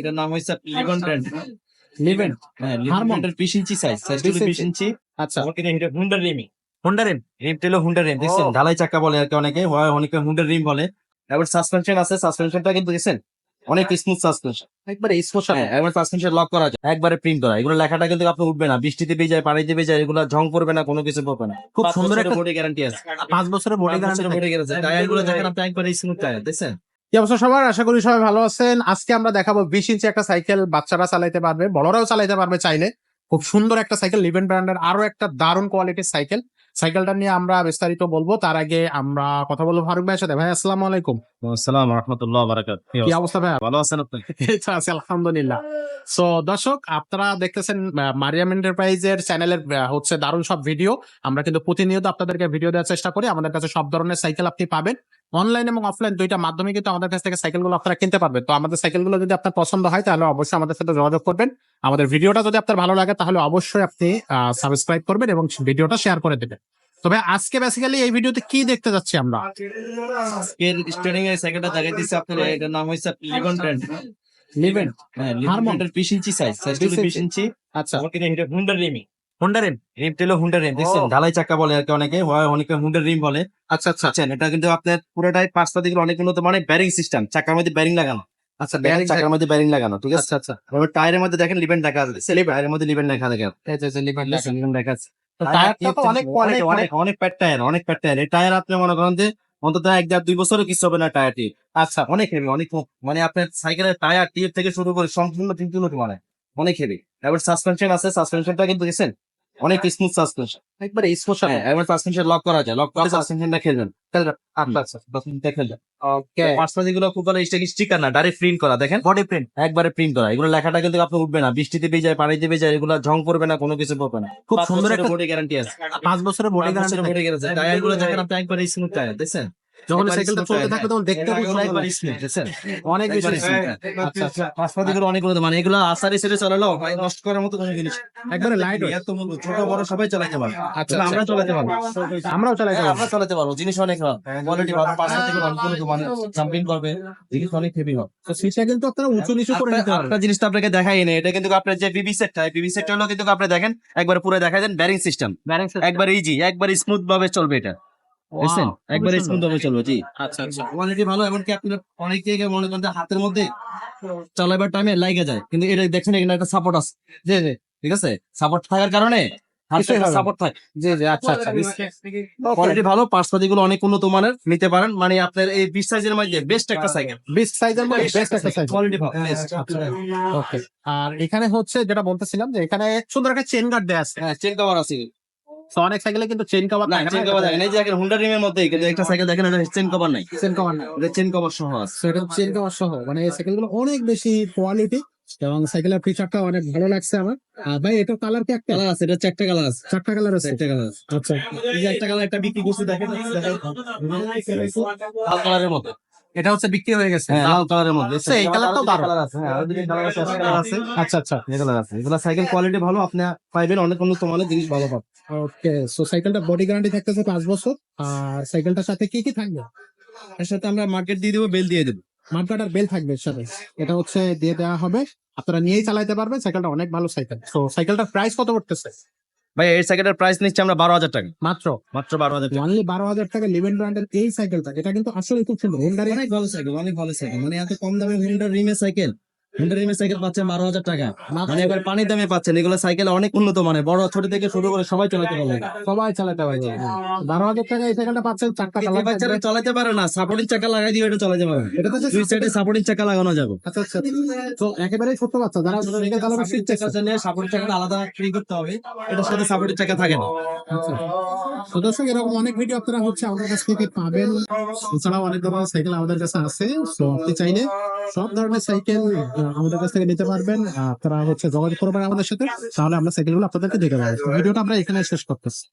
এটার নাম হচ্ছে লিভন ব্র্যান্ড লিভেন হ্যাঁ ব্র্যান্ডের 20 ইঞ্চি সাইজ সাইজ 20 20 ইঞ্চি আচ্ছা। কিনে এটা হুন্ডা রিমি হোন্ডা রেম রিমটা হলো হুন্ডা রিম দেখছেন? ঢালাই চাকা বলে আর কি অনেকে হয় অনেকে হুন্ডা রিম বলে। এবার সাসপেনশন আছে সাসপেনশনটা কিন্তু দেখছেন? অনেক স্মুথ সাসপেনশন একবারে হ্যাঁ একবার সাসপেনশন লক করা যায়। একবারে প্রিন্ট করা। এগুলো লেখাটা কিন্তু আপনি উঠবে না। বৃষ্টিতে ভিজে যায় পানিতে ভিজে যায় এগুলো ঝং পড়বে না কোনো কিছু পড়বে না। খুব সুন্দর একটা বডি গ্যারান্টি আছে। পাঁচ বছরের বডি গ্যারান্টি বডি গ্যারান্টি টায়ারগুলো দেখেন আপনি একবারে স্মুথ টায়ার দেখছেন? সবার? আশা করি সবাই ভালো আছেন। আজকে আমরা দেখাবো বিশ ইঞ্চি একটা সাইকেল, বাচ্চারা চালাইতে পারবে, বড়রাও চালাইতে পারবে চাইলে। খুব সুন্দর একটা সাইকেল লিভেন ব্র্যান্ডের আরও একটা দারুণ কোয়ালিটির সাইকেল। সাইকেলটা নিয়ে আমরা বিস্তারিত বলব। তার আগে আমরা কথা বলব ফারুক ভাই সাথে। ভাই, আসসালামু আলাইকুম। আসসালাম রহমতুল্লাহ বারাকাত কি অবস্থা? ভাই ভালো আছেন আপনি? আছি আলহামদুলিল্লাহ। সো দর্শক আপনারা দেখতেছেন মারিয়াম এন্টারপ্রাইজের চ্যানেলের হচ্ছে দারুণ সব ভিডিও আমরা কিন্তু প্রতিনিয়ত আপনাদেরকে ভিডিও দেওয়ার চেষ্টা করি। আমাদের কাছে সব ধরনের সাইকেল আপনি পাবেন। অনলাইন এবং অফলাইন দুইটা মাধ্যমে কিন্তু আমাদের কাছ থেকে সাইকেলগুলো আপনারা কিনতে পারবেন। তো আমাদের সাইকেলগুলো যদি আপনার পছন্দ হয় তাহলে অবশ্যই আমাদের সাথে যোগাযোগ করবেন। আমাদের ভিডিওটা যদি আপনার ভালো লাগে তাহলে অবশ্যই আপনি সাবস্ক্রাইব করবেন এবং ভিডিওটা শেয়ার করে দেবেন। তবে আজকে বেসিক্যালি এই ভিডিওতে কি দেখতে যাচ্ছি আমরা? এর স্টার্টিং এর সাইকেলটা দেখাই দিচ্ছে আপনার এটার নাম হচ্ছে লিভন ব্র্যান্ড লিভেন হ্যাঁ? লিভন 20 ইঞ্চি সাইজ সাইজ 20 20 ইঞ্চি আচ্ছা। কিনে এটা হুন্ডা রিমি হোন্ডা রেম রিমটা হলো হুন্ডা রিম দেখছেন? ঢালাই চাকা বলে আর কি অনেকে হয় অনেকে হুন্ডা রিম বলে। আচ্ছা আচ্ছা। আচ্ছা এটা কিন্তু আপনার পুরোটাই পাঁচটা দিকে অনেক উন্নত মানে ব্যারিং সিস্টেম চাকার মধ্যে ব্যারিং লাগানো। আচ্ছা দেখেন চাকার মধ্যে ব্যারিং লাগানো ঠিক আছে? আচ্ছা আচ্ছা। টায়ারের মধ্যে দেখেন লিভেন লেখা আছে টায়ারের মধ্যে লিভেন লেখা দেখেন। লিভেন লেখা আছে টায়ারটা তো অনেক কোয়ালিটি অনেক অনেক প্যাট টায়ার অনেক প্যাট টায়ার এই টায়ার আপনি মনে করেন যে অন্তত এক দেড় দুই বছরও কিছু হবে না টায়ারটি আচ্ছা অনেক হেভি অনেক মানে আপনার সাইকেলের টায়ার টিপ থেকে শুরু করে সম্পূর্ণ তিন তিন মানে অনেক হেভি তারপর সাসপেনশন আছে সাসপেনশনটা কিন্তু দেখছেন অনেক স্মুথ সাসপেনশন একবারে হ্যাঁ এবার সাসপেনশন লক করা যায়। লক করে আচ্ছা। সাসপেনশনটা খেলবেন। আচ্ছা আচ্ছা সাসপেনশনটা খেলবেন। ওকে যেগুলো স্টিকার না? ডাইরেক্ট প্রিন্ট করা দেখেন। বডি প্রিন্ট একবারে প্রিন্ট করা। এগুলো লেখাটা কিন্তু আপনি উঠবে না। বৃষ্টিতে ভিজে যায় পানিতে ভিজে যায় এগুলো ঝং পড়বে না কোনো কিছু পড়বে না। খুব সুন্দর একটা বডি গ্যারান্টি আছে। পাঁচ বছরের বডি গ্যারান্টি বডি গ্যারান্টি টায়ারগুলো দেখেন আপনি একবারে স্মুথ টায়ার দেখছেন? যখন সাইকেলটা চলতে তখন দেখতে? অনেক বেশি। আচ্ছা আচ্ছা মানে এগুলো আসারি সেরে চালালো? নষ্ট করার মতো কোনো জিনিস। একবারে লাইট ছোট বড় সবাই চালাতে পারবে। আচ্ছা আমরা চালাতে পারব। আমরাও চালাই হ্যাঁ, আমরা চালাতে পারব। জিনিস অনেক কোয়ালিটি ভালো পাঁচটা থেকে অনেক। মানে জাম্পিং করবে। জিনিস অনেক হেভি হবে তো সেটা কিন্তু আপনারা উঁচু নিচু করে নিতে পারবেন। একটা জিনিস তো আপনাকে দেখাই নেই। এটা কিন্তু আপনার যে বিবি সেটটা বিবি সেটটা হলো কিন্তু আপনি দেখেন একবার পুরো দেখাই দেন ব্যারিং সিস্টেম একবার ইজি একবার স্মুথ ভাবে চলবে এটা। বুঝছেন একবার খুবই স্মুথ সুন্দর। ভাবে চলবে জি। আচ্ছা আচ্ছা। কোয়ালিটি ভালো এমনকি আপনি অনেক জায়গায় মনে করেন হাতের মধ্যে চালাবার টাইমে লাগে যায়। কিন্তু এটা দেখছেন এখানে একটা সাপোর্ট আছে। জি জি ঠিক আছে? সাপোর্ট থাকার কারণে। সাপোর্ট থাকে। জি জি আচ্ছা আচ্ছা। কোয়ালিটি ভালো পার্সপাতি গুলো অনেক উন্নত মানের নিতে পারেন। মানে আপনার এই বিশ সাইজের মধ্যে বেস্ট একটা সাইকেল বিশ সাইজের মধ্যে বেস্ট একটা সাইজ কোয়ালিটি ভালো। ওকে আর এখানে হচ্ছে যেটা বলতেছিলাম যে এখানে সুন্দর একটা চেন গার্ড দেয়া আছে। হ্যাঁ চেন কভার আছে। অনেক সাইকেলে কিন্তু চেন কভার না চেন কভার দেখেন এই যে এখন হুন্ডা রিমের মধ্যে কিন্তু একটা সাইকেল দেখেন এটা চেন কভার নাই। চেন কভার না এটা চেন কভার সহ আছে। এটা চেন কভার সহ। মানে এই সাইকেলগুলো অনেক বেশি কোয়ালিটি এবং সাইকেলের ফিচারটা অনেক ভালো লাগছে আমার। আর ভাই এটা কালার কি একটা? কালার আছে এটা চারটা কালার আছে। চারটা কালার আছে? চারটা কালার আছে। আচ্ছা। এই যে একটা কালার একটা বিক্রি করছে দেখেন। দেখেন। লাল কালারের মধ্যে এটা হচ্ছে বিক্রি হয়ে গেছে। হ্যাঁ লাল কালারের মধ্যে। আচ্ছা, এই কালারটাও দারুণ। কালার আছে হ্যাঁ আরও দুটো কালার আছে। আচ্ছা আচ্ছা। এই কালার আছে। এগুলা সাইকেল কোয়ালিটি ভালো আপনি পাইবেন অনেক উন্নত মানের জিনিস ভালো পাবেন। ওকে সো সাইকেলটা বডি গ্যারান্টি থাকতেছে পাঁচ বছর। আর সাইকেলটার সাথে কি কি থাকবে? এর সাথে আমরা মার্কেট দিয়ে দেবো বেল দিয়ে দেবো। মার্কাটার বেল থাকবে এর সাথে। এটা হচ্ছে দিয়ে দেওয়া হবে। আপনারা নিয়েই চালাতে পারবেন সাইকেলটা অনেক ভালো সাইকেল তো সাইকেলটার প্রাইস কত পড়তেছে? ভাই এই সাইকেলের প্রাইস নিচ্ছে আমরা বারো হাজার টাকা। মাত্র? মাত্র বারো হাজার টাকা। অনলি বারো হাজার টাকা লিভেন ব্র্যান্ডের এই সাইকেলটা এটা কিন্তু আসলে খুব সুন্দর। হোন্ডার অনেক ভালো সাইকেল অনেক ভালো সাইকেল মানে এত কম দামে হুন্ডা রিমের সাইকেল হুন্ডা সাইকেল পাচ্ছেন বারো হাজার টাকা। মানে এবার পানির দামে পাচ্ছেন এগুলো সাইকেল অনেক উন্নত মানে বড় ছোট থেকে শুরু করে সবাই চালাতে পারবে। সবাই চালাতে পারবে। বারো হাজার টাকা এই সাইকেলটা পাচ্ছেন চারটা বাচ্চারা চালাতে পারে না সাপোর্টিং চাকা লাগাই দিয়ে এটা চালাতে পারবে এটা তো দুই সাইডে সাপোর্টিং চাকা লাগানো যাবে। আচ্ছা আচ্ছা তো একেবারে ছোট বাচ্চা যারা সাইকেল চালাবে শিখছে সাপোর্টিং চাকা আলাদা ফ্রি করতে হবে। এটার সাথে সাপোর্টিং চাকা থাকে না। আচ্ছা। তো দর্শক এরকম অনেক ভিডিও আপনারা হচ্ছে আমাদের কাছ থেকে পাবেন। এছাড়াও অনেক ধরনের সাইকেল আমাদের কাছে আছে। তো আপনি চাইলে সব ধরনের সাইকেল আমাদের কাছ থেকে নিতে পারবেন। আপনারা হচ্ছে যোগাযোগ করবেন আমাদের সাথে। তাহলে আমরা সাইকেলগুলো আপনাদেরকে দেখে দেবো। ভিডিওটা আমরা এখানে শেষ করতেছি।